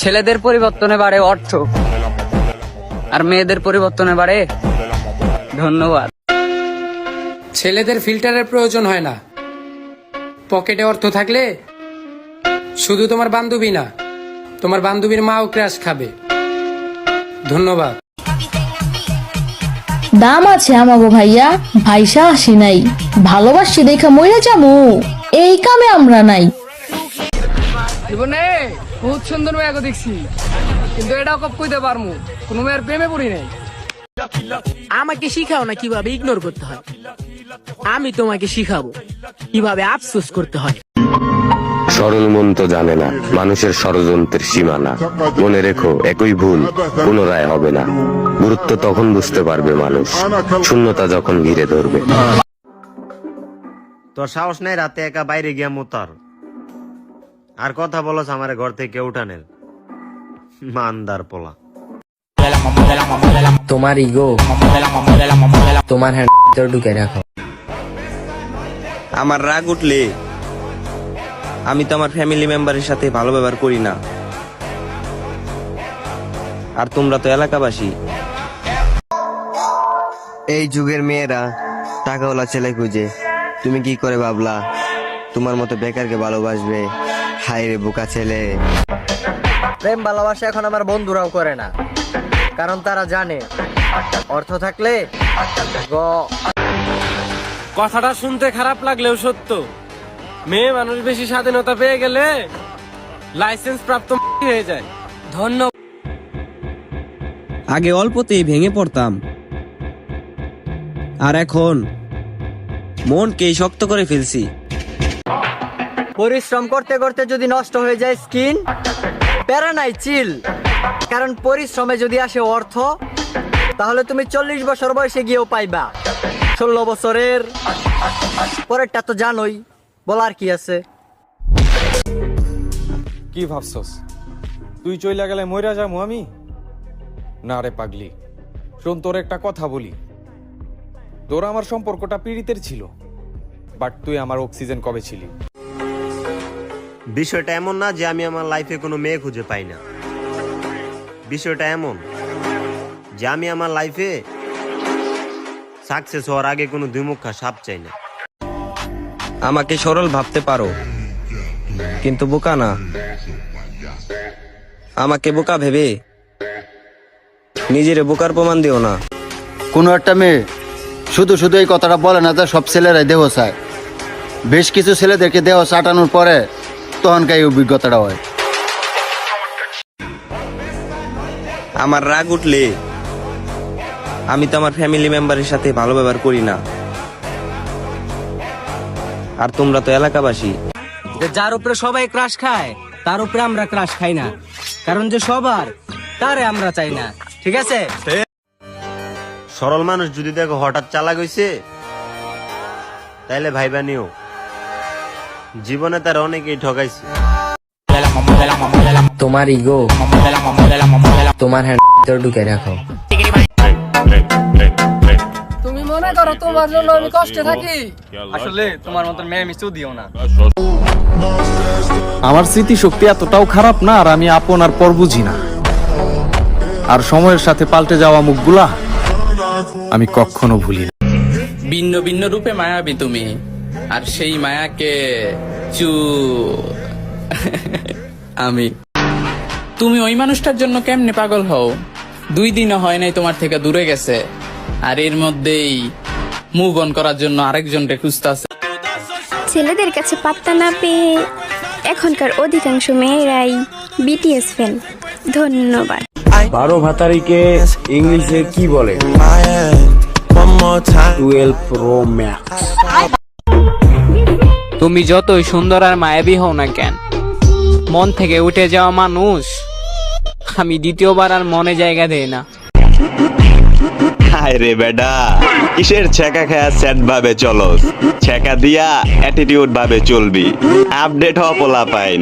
ছেলেদের পরিবর্তনে বাড়ে অর্থ। আর মেয়েদের পরিবর্তনে বাড়ে ধন্যবাদ। ছেলেদের ফিল্টারের প্রয়োজন হয় না। পকেটে অর্থ থাকলে শুধু তোমার বান্ধবী না তোমার বান্ধবীর মাও ক্র্যাশ খাবে। ধন্যবাদ। দাম আছে আমাগো ভাইয়া ভাইসা আসি নাই। ভালোবাসি দেখা মইরা যামু এই কামে আমরা নাই। জীবনে বহুত সুন্দর মেয়ে দেখছি। কিন্তু এটাও কপ কইতে পারমু কোনো মেয়ের প্রেমে পড়ি নাই। আমাকে শিখাও না কীভাবে ইগনোর করতে হয়। আমি তোমাকে শিখাবো কীভাবে আফসোস করতে হয়। সরল মন তো জানে না মানুষের ষড়যন্ত্রের সীমানা মনে রেখো একই ভুল পুনরায় হবে না। গুরুত্ব তখন বুঝতে পারবে মানুষ শূন্যতা যখন ঘিরে ধরবে। তোর সাহস নাই রাতে একা বাইরে গিয়া মুতার। আর কথা বলস আমার ঘর থেকে উঠানের। মানদার পোলা। তোমার ইগো তোমার হ্যান্ড ঢুকে রাখো। আমার রাগ উঠলে আমি তো আমার ফ্যামিলি মেম্বারের সাথে ভালো ব্যবহার করি না। আর তোমরা তো এলাকাবাসী। এই যুগের মেয়েরা টাকাওয়ালা ছেলে খুঁজে। তুমি কি করে ভাবলা? তোমার মতো বেকারকে ভালোবাসবে। হাই রে বোকা ছেলে। প্রেম ভালোবাসা এখন আমার বন্ধুরাও করে না। কারণ তারা জানে। অর্থ থাকলে গ। কথাটা শুনতে খারাপ লাগলেও সত্য। মেয়ে মানুষ বেশি স্বাধীনতা পেয়ে গেলে লাইসেন্স প্রাপ্ত হয়ে যায়। ধন্যবাদ আগে অল্পতেই ভেঙে পড়তাম। আর এখন মনকেই শক্ত করে ফেলছি। পরিশ্রম করতে করতে যদি নষ্ট হয়ে যায় স্কিন প্যারা নাই চিল। কারণ পরিশ্রমে যদি আসে অর্থ, তাহলে তুমি চল্লিশ বছর বয়সে গিয়েও পাইবা। ষোলো বছরের, পরেরটা তো জানোই, বলার কি আছে? কি ভাবছস? তুই চইলা গেলে মইরা যাব আমি? না রে পাগলি, শোন, তোর একটা কথা বলি। তোর আমার সম্পর্কটা পীড়িতের ছিল, বাট তুই আমার অক্সিজেন কবে ছিলি? বিষয়টা এমন না যে আমি আমার লাইফে কোনো মেয়ে খুঁজে পাই না। বিষয়টা এমন যে আমি আমার লাইফে সাকসেস হওয়ার আগে কোনো দুইমুখা সাপ চাই না। আমাকে সরল ভাবতে পারো, কিন্তু বোকা না। আমাকে বোকা ভেবে নিজের বোকার প্রমাণ দিও না। কোনো একটা মেয়ে শুধু শুধু এই কথাটা বলে না যে সব ছেলেরাই দেহ চায়। বেশ কিছু ছেলেদেরকে দেহ চাটানোর পরে তখনকার অভিজ্ঞতাটা হয়। আমার রাগ উঠলে আমি তো আমার ফ্যামিলি মেম্বারের সাথে ভালো ব্যবহার করি না। আর তোমরা তো এলাকাবাসী। যে যার উপরে সবাই ক্রাশ খায় তার উপরে আমরা ক্রাশ খাই না। কারণ যে সবার তারে আমরা চাই না। ঠিক আছে? সরল মানুষ যদি দেখো হঠাৎ চালাক হইছে তাইলে ভাইবা নিও। জীবনে তার অনেকেই ঠকাইছে। তোমার ইগো তোমার হ্যান্ড ঢুকে রাখো। তুমি মনে করো তোমার জন্য আমি কষ্টে থাকি? আসলে তোমার মতন মেয়ে মিশু দিও না। আমার স্মৃতিশক্তি এতটাও খারাপ না আর আমি আপন আর পর বুঝি না। আর সময়ের সাথে পাল্টে যাওয়া মুখগুলা আমি কখনো ভুলি না। ভিন্ন ভিন্ন রূপে মায়াবী তুমি। আর সেই মায়াকে চু। আমি। তুমি ওই মানুষটার জন্য কেমনে পাগল হও? দুই দিন হয় নাই তোমার থেকে দূরে গেছে। আর এর মধ্যেই মুভ অন করার জন্য আরেকজনকে খুঁজতেছে ছেলেদের কাছে পাত্তা না পেয়ে এখনকার অধিকাংশ মেয়েরাই বিটিএস ফ্যান ধন্যবাদ। বারো ভাতারিকে ইংলিশে কি বলে? টুয়েলভ প্রো ম্যাক্স তুমি যতই সুন্দর আর মায়াবী হও না কেন, মন থেকে উঠে যাওয়া মানুষ, আমি দ্বিতীয়বার আর মনে জায়গা দেই না। হায় রে বেডা, কিসের ছেকা খায়া স্যাট ভাবে চলস? ছেকা দিয়া অ্যাটিটিউড ভাবে চলবি আপডেট হওয়া পোলা পাইন।